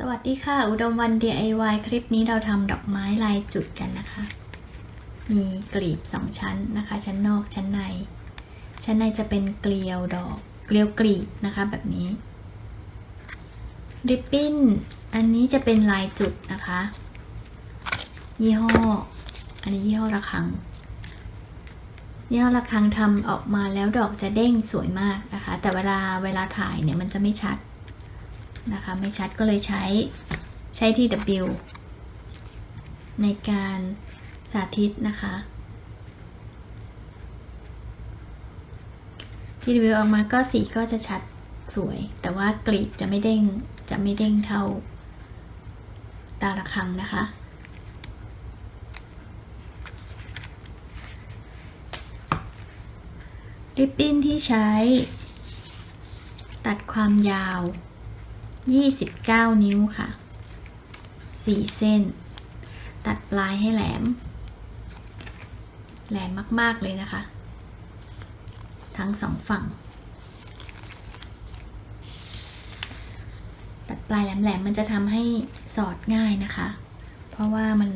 สวัสดีค่ะ อุดมวัน DIY คลิปนี้เราทำดอกไม้ลายจุดกันนะคะ มีกลีบสองชั้นนะคะ ชั้นนอกชั้นใน ชั้นในจะเป็นเกลียวดอกเกลียวกลีบนะคะแบบนี้ริบบิ้นอันนี้จะเป็นลายจุดนะคะ ยี่ห้อ อันนี้ยี่ห้อระคัง ยี่ห้อระคังทำออกมาแล้วดอกจะเด้งสวยมากนะคะ แต่เวลาเวลาถ่ายเนี่ยมันจะไม่ชัด นะคะ ไม่ชัดก็เลยใช้ใช้ TW ในการสาธิตนะคะ TW ออกมาก็สีก็จะชัดสวย แต่ว่ากลีบจะไม่เด้งจะไม่เด้งเท่าตาละครังนะคะริบบิ้นที่ใช้ ตัดความยาว 29 นิ้วค่ะ 4 เส้น ตัดปลายให้แหลม แหลมมาก ๆ เลยนะคะ ทั้งสองฝั่ง ตัดปลายแหลมๆมันจะทำให้สอดง่ายนะคะ เพราะว่ามัน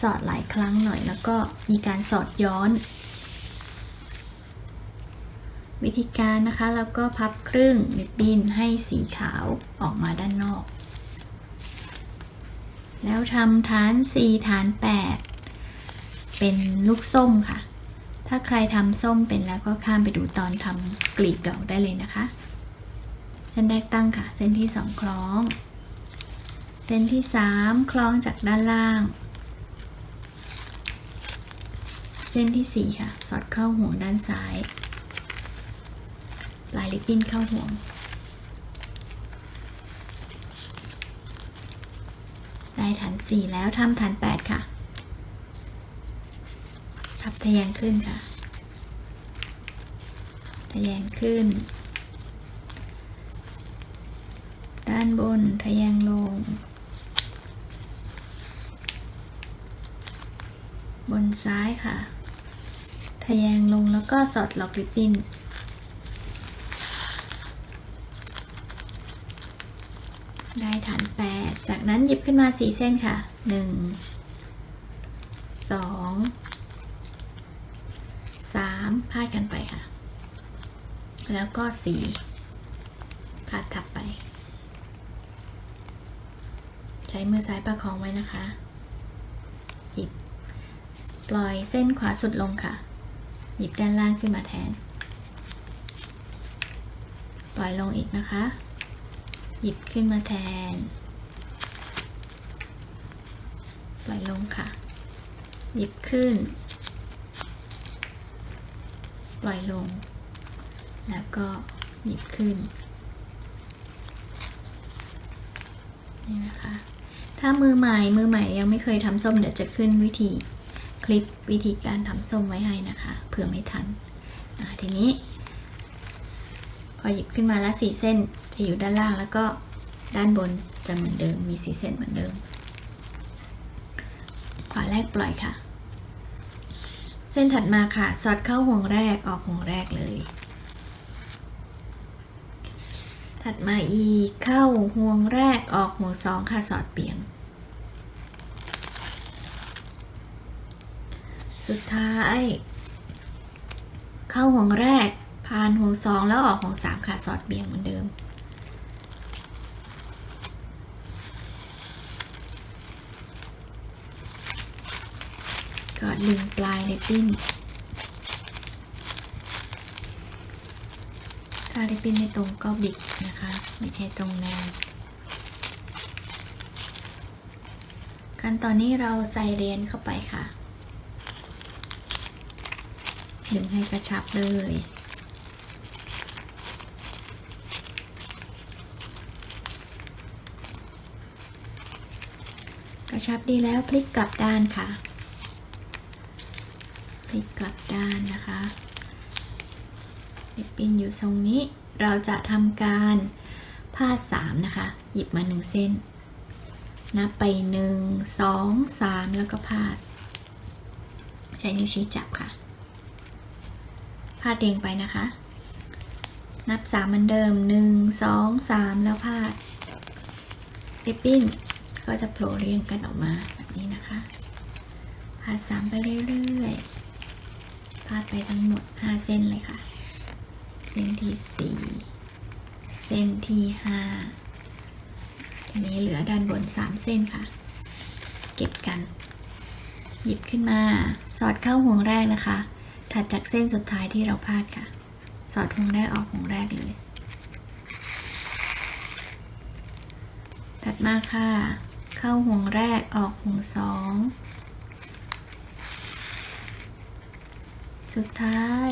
สอดหลายครั้งหน่อยแล้วก็มีการสอดย้อน วิธีการนะคะแล้วก็พับครึ่งริบบิ้นให้สีขาวออกมาด้านนอก แล้วทำฐาน 4 ฐาน 8 เป็นลูกส้มค่ะ ถ้าใครทำส้มเป็นแล้วก็ข้ามไปดูตอนทำกลีบดอกได้เลยนะคะ เส้นแรกตั้งค่ะ เส้นที่ 2 คล้อง เส้นที่ 3 คล้องจากด้านล่าง เส้นที่ 4 ค่ะ สอดเข้าห่วงด้านซ้าย ลายลิปบิ้นเข้าห่วง ได้ฐานสี่แล้วทำฐานแปดค่ะ พับทะแยงขึ้นค่ะ ทะแยงขึ้น ด้านบนทะแยงลง บนซ้ายค่ะ ทะแยงลงแล้วก็สอดล็อกลิปบิ้น ได้ฐาน 8 จากนั้นหยิบขึ้นมา 4 เส้นค่ะ 1 2 3พาดกันไปค่ะ แล้วก็ 4พาดทับไป ใช้มือซ้ายประคองไว้นะคะ หยิบ ปล่อยเส้นขวาสุดลงค่ะ หยิบด้านล่างขึ้นมาแทน ปล่อยลงอีกนะคะ หยิบขึ้นมาแทน ปล่อยลงค่ะ หยิบขึ้น ปล่อยลง แล้วก็หยิบขึ้น นี่นะคะ ถ้ามือใหม่มือใหม่ยังไม่เคยทำส้มเดี๋ยวจะขึ้นวิธีคลิปวิธีการทำส้มไว้ให้นะคะ เผื่อไม่ทันทีนี้ พอหยิบขึ้นมาแล้วสี่เส้นจะอยู่ด้านล่างแล้วก็ด้านบนจะเหมือนเดิม มีสีเส้นเหมือนเดิมขวาแรกปล่อยค่ะ เส้นถัดมาค่ะ สอดเข้าห่วงแรกออกห่วงแรกเลย ถัดมาอีกเข้าห่วงแรกออกห่วงสองค่ะสอดเบี่ยง สุดท้าย เข้าห่วงแรก ผ่านห่วงสองแล้วออกห่วงสามค่ะสอดเบี่ยงเหมือนเดิม ก็ดึงปลายเลปปิ้นถ้าเลปปิ้นไม่ตรงก็บิดนะคะ ไม่ใช่ตรงแนวขั้นตอนนี้เราใส่เหรียญเข้าไปค่ะ ดึงให้กระชับเลย กระชับดีแล้วพลิกกลับด้านค่ะ พลิกกลับด้านนะคะลิปปิ้นอยู่ทรงนี้เราจะทำการพาดสามนะคะ หยิบมาหนึ่งเส้น นับไปหนึ่งสองสามแล้วก็พาด ใช้นิ้วชี้จับค่ะ พาดเรียงไปนะคะ นับสามเหมือนเดิมหนึ่งสองสามแล้วพาดริบบิ้น ก็จะโผล่เรียงกันออกมาแบบนี้นะคะพาดซ้ำไปเรื่อยๆพาดไปทั้งหมด 5 เส้นเลยค่ะ เส้นที่ 4 เส้นที่5ทีนี้เหลือด้านบน 3 เส้นค่ะ เก็บกัน หยิบขึ้นมา สอดเข้าห่วงแรกนะคะ ถัดจากเส้นสุดท้ายที่เราพาดค่ะ สอดห่วงแรกออกห่วงแรกเลยถัดมาค่ะ เข้าห่วงแรกออกห่วงสอง สุดท้าย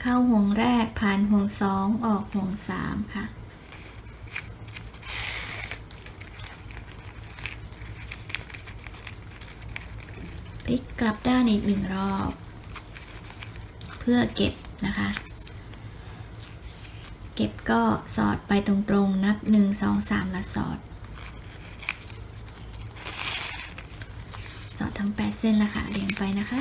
เข้าห่วงแรกผ่านห่วงสองออกห่วงสามค่ะ พลิกกลับด้านอีกหนึ่งรอบ เพื่อเก็บนะคะ เก็บก็สอดไปตรงๆ นับ 1 2 3 และสอด สอดทั้ง 8 เส้นแล้วค่ะเรียงไปนะคะ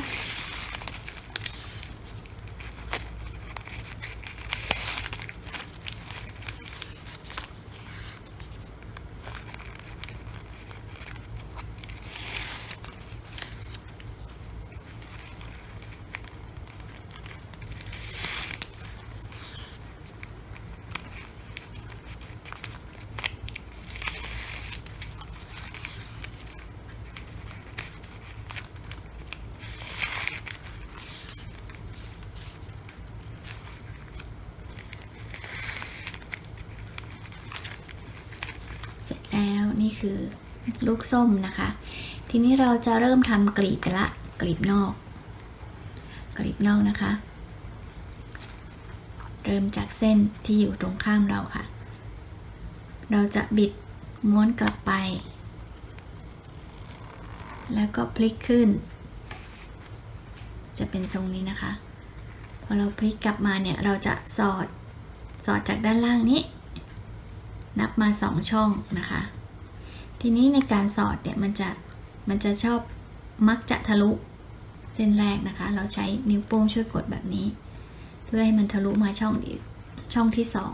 คือลูกส้มนะคะ ทีนี้เราจะเริ่มทำกลีบกันละกลีบนอก กลีบนอกนะคะ เริ่มจากเส้นที่อยู่ตรงข้ามเราค่ะ เราจะบิดม้วนกลับไป แล้วก็พลิกขึ้น จะเป็นทรงนี้นะคะพอเราพลิกกลับมาเนี่ยเราจะสอดสอดจากด้านล่างนี้ นับมาสองช่องนะคะ ทีนี้ในการสอดเนี่ยมันจะมันจะชอบมักจะทะลุเส้นแรกนะคะ เราใช้นิ้วโป้งช่วยกดแบบนี้ เพื่อให้มันทะลุมาช่องอีกช่องที่สอง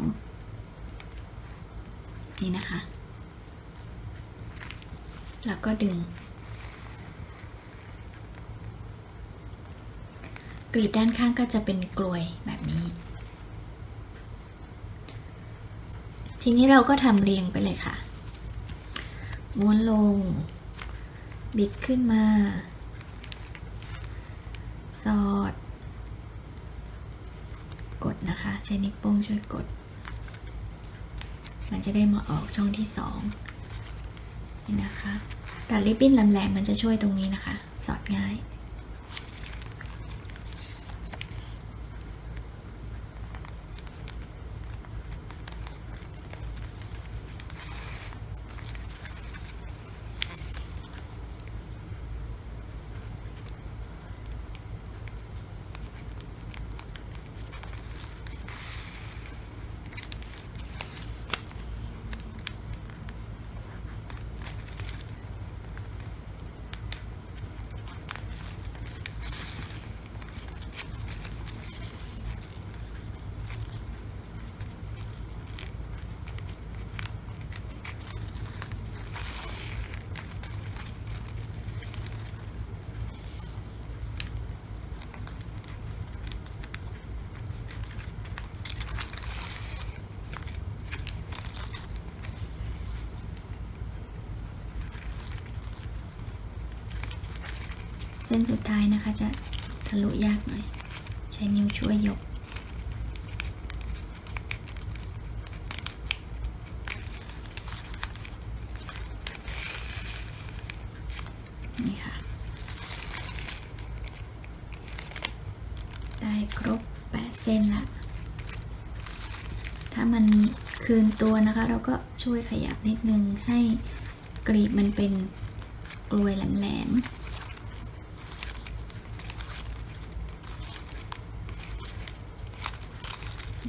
นี่นะคะ แล้วก็ดึงกรีบด้านข้างก็จะเป็นกลวยแบบนี้ ทีนี้เราก็ทำเรียงไปเลยค่ะ ม้วนลง บิดขึ้นมา สอด กดนะคะ ใช้นิ้วโป้งช่วยกด มันจะได้มาออกช่องที่สองนี่นะคะแต่ริบบิ้นแหลมๆมันจะช่วยตรงนี้นะคะ สอดง่าย ส้นสุดท้ายนะคะจะทะลุยากหน่อย ใช้นิ้วช่วยยก นี่ค่ะ ได้ครบ 8 เส้นละ ถ้ามันคืนตัวนะคะ เราก็ช่วยขยับนิดนึงให้กรีบมันเป็นกลวยแหลมๆ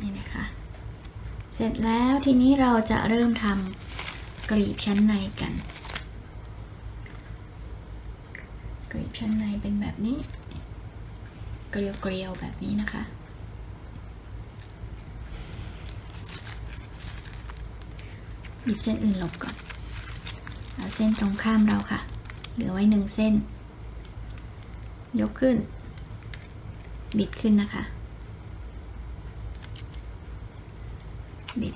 นี่นะคะ เสร็จแล้วทีนี้เราจะเริ่มทำกลีบชั้นในกัน กลีบชั้นในเป็นแบบนี้ เกลียวๆแบบนี้นะคะ หยิบเส้นอื่นหลบก่อนเอาเส้นตรงข้ามเราค่ะ เหลือไว้หนึ่งเส้น ยกขึ้น บิดขึ้นนะคะ บิด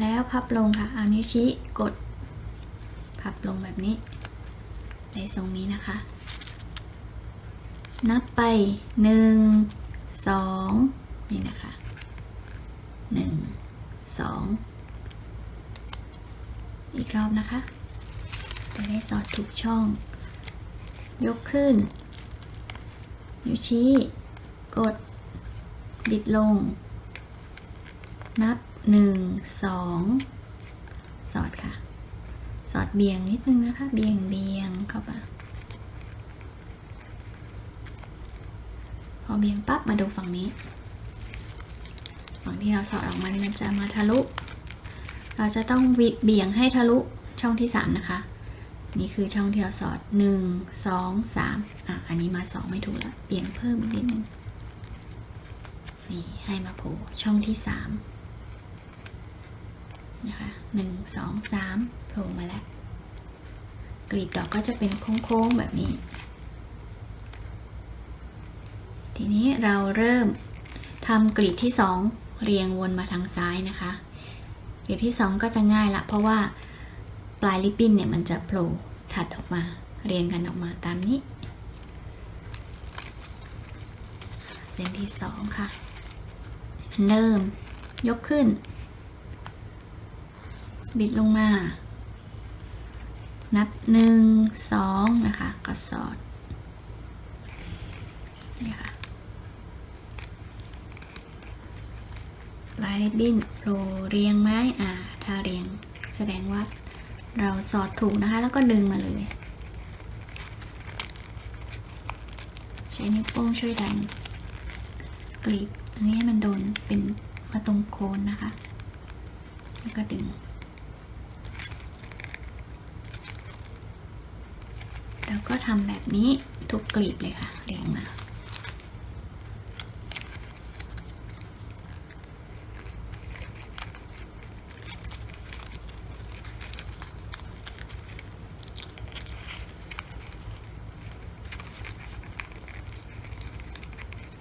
แล้วพับลงค่ะเอานิ้วชี้กด พับลงแบบนี้ ในทรงนี้นะคะ นับไปหนึ่งสองนี่นะคะหนึ่งสองอีกรอบนะคะ จะได้สอดถูกช่อง ยกขึ้น นิ้วชี้ กด บิดลง นับหนึ่งสองสอดค่ะ สอดเบี่ยงนิดนึงนะคะ เบี่ยงเบี่ยงเข้าไปพอเบี่ยงปั๊บมาดูฝั่งนี้ ฝั่งที่เราสอดออกมามันจะมาทะลุ เราจะต้องวิเบี่ยงให้ทะลุช่องที่สามนะคะ นี่คือช่องที่เราสอดหนึ่งสองสามอะ อันนี้มาสองไม่ถูกแล้ว เบี่ยงเพิ่มอีกนิดนึงนี่ให้มาโผล่ช่องที่สาม นะคะหนึ่งสองสามโผล่มาแล้ว กลีบดอกก็จะเป็นโค้งๆแบบนี้ ทีนี้เราเริ่มทำกลีบที่สองเรียงวนมาทางซ้ายนะคะ กลีบที่สองก็จะง่ายละ เพราะว่าปลายริบบิ้นเนี่ยมันจะโผล่ถัดออกมา เรียงกันออกมาตามนี้ เส้นที่สองค่ะเหมือนเดิมยกขึ้น บิดลงมา นับหนึ่งสองนะคะก็สอดนี่ค่ะปลายริบบิ้นโผล่เรียงไหมอ่าถ้าเรียงแสดงว่าเราสอดถูกนะคะ แล้วก็ดึงมาเลย ใช้นิ้วโป้งช่วยดันกลีบอันนี้ให้มันโดนเป็นมาตรงโคนนะคะ แล้วก็ดึง แล้วก็ทำแบบนี้ทุกกลีบเลยค่ะเรียงมา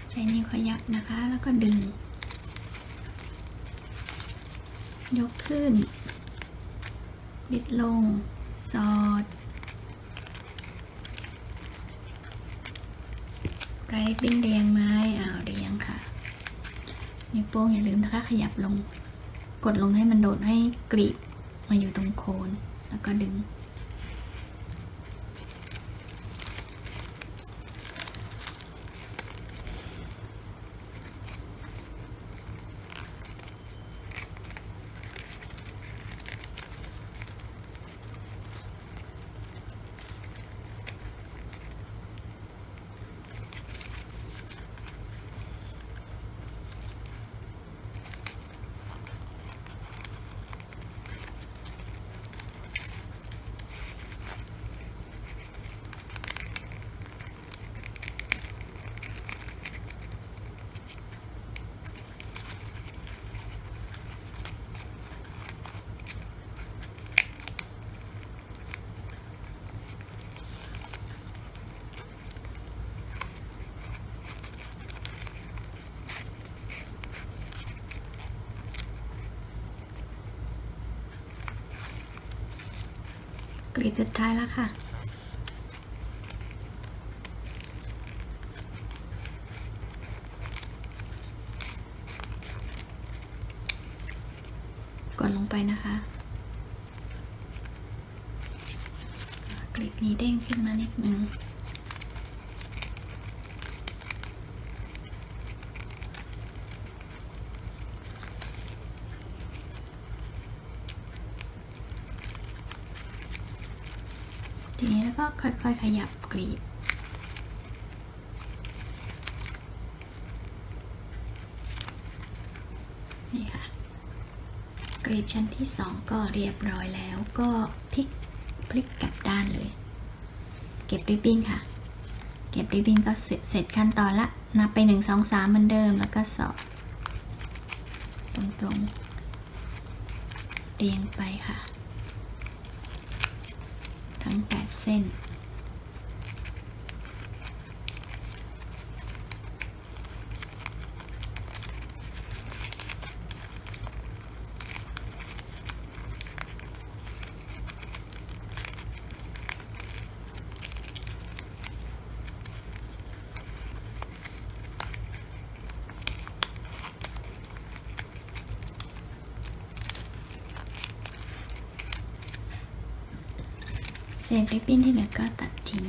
ใช้นิ้วขยับนะคะ แล้วก็ดึง ยกขึ้น บิดลง สอด ไรปิ้งเรียงไม้อ้าวเรียงค่ะนิ้วโป้งอย่าลืมนะคะ ขยับลง กดลงให้มันโดดให้กรีบมาอยู่ตรงโคน แล้วก็ดึง ลีดสุดท้ายแล้วค่ะ กดลงไปนะคะกลีบนี้เด้งขึ้นมานิดนึง ทีนี้แล้วก็ค่อยๆขยับกรีบนี่ค่ะกรีบชั้นที่สองก็เรียบร้อยแล้วก็พลิกพลิกกลับด้านเลย เก็บริบบิ้นค่ะ เก็บริบบิ้นก็เสร็จเสร็จขั้นตอนละนับไปหนึ่งสองสามเหมือนเดิมแล้วก็สอบตรงๆเรียงไปค่ะ ทั้งแปดเส้น เศษริบบิ้นที่เหลือก็ตัดทิ้ง